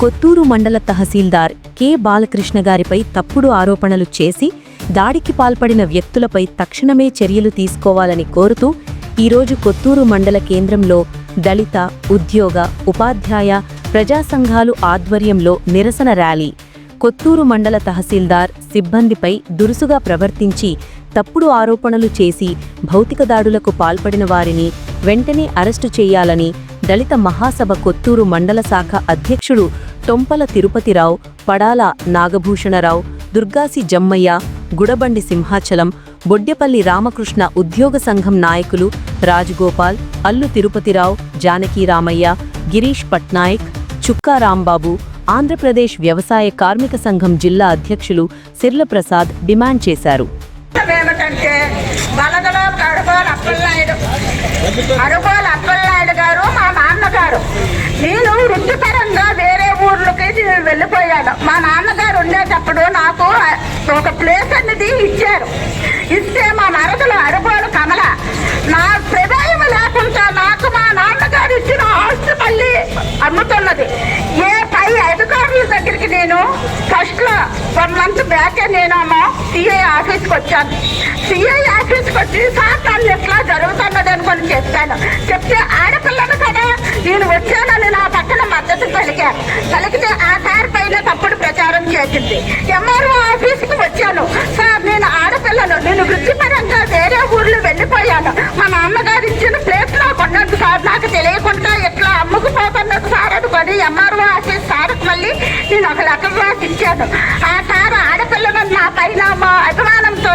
కొత్తూరు మండల తహసీల్దార్ కె బాలకృష్ణ గారిపై తప్పుడు ఆరోపణలు చేసి దాడికి పాల్పడిన వ్యక్తులపై తక్షణమే చర్యలు తీసుకోవాలని కోరుతూ ఈరోజు కొత్తూరు మండల కేంద్రంలో దళిత ఉద్యోగ ఉపాధ్యాయ ప్రజా సంఘాలు ఆధ్వర్యంలో నిరసన ర్యాలీ. కొత్తూరు మండల తహసీల్దార్ సిబ్బందిపై దురుసుగా ప్రవర్తించి తప్పుడు ఆరోపణలు చేసి భౌతిక దాడులకు పాల్పడిన వారిని వెంటనే అరెస్టు చేయాలని దళిత మహాసభ కొత్తూరు మండల శాఖ అధ్యక్షుడు టొంపల తిరుపతిరావు పడాల నాగభూషణరావు దుర్గాసి జమ్మయ్య గుడబండి సింహాచలం బొడ్డెపల్లి రామకృష్ణ ఉద్యోగ సంఘం నాయకులు రాజగోపాల్ అల్లు తిరుపతిరావు జానకి రామయ్య గిరీష్ పట్నాయక్ చుక్కా రాంబాబు ఆంధ్రప్రదేశ్ వ్యవసాయ కార్మిక సంఘం జిల్లా అధ్యక్షులు సిర్ల ప్రసాద్ డిమాండ్ చేశారు. అప్పలనాయుడు గారు మా నాన్నగారు నేను వృత్తిపరంగా వేరే నేను మా నాన్నగారు ఉండేటప్పుడు నాకు ఒక ప్లేస్ అనేది ఇచ్చారు. ఇస్తే మా మరదలు అడుగోలు కమల నా ప్రమేయం లేకుండా నాకు మా నాన్నగారు ఇచ్చిన ఆస్తి మళ్ళీ అమ్ముతున్నది. ఏ పై అధికారుల దగ్గరికి నేను ఫస్ట్లో వన్ మంత్ బ్యాక్ నేనేమో సిఐ ఆఫీస్కి వచ్చాను. సిఐ ఆఫీస్కి వచ్చి సార్ నన్ను ఎట్లా జరుగుతున్నది అనుకొని చెప్పాను. చెప్తే ఆడపిల్లను కదా నేను వచ్చానని నా పక్కన మద్దతు పలికాను పలికితే ఆ చేసింది. ఎంఆర్ఓ ఆఫీస్కి వచ్చాను. సార్ నేను ఆడపిల్లను. నేను వృత్తిపరంగా వేరే ఊర్లో వెళ్ళిపోయాను. మా నాన్నగారు ఇచ్చిన ప్లేస్ నాకు ఉన్నట్టు సార్. నాకు తెలియకుండా ఎట్లా అమ్ముకుపోతున్నట్టు సార్ అనుకొని ఎంఆర్ఓ ఆఫీస్ సార్ మళ్ళీ నేను ఒక లెటర్ రాసి ఇచ్చాను. ఆ సార్ ఆడపిల్లను నా పైన మా అభిమానంతో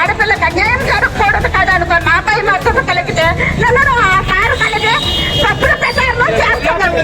ఆడపిల్లకి అన్యాయం జరగకూడదు కదా అనుకోని నాపై మద్దతు కలిగితే నన్ను ఆ సార్ కలిగే తప్పుడు ప్రచారం చేస్తున్నాను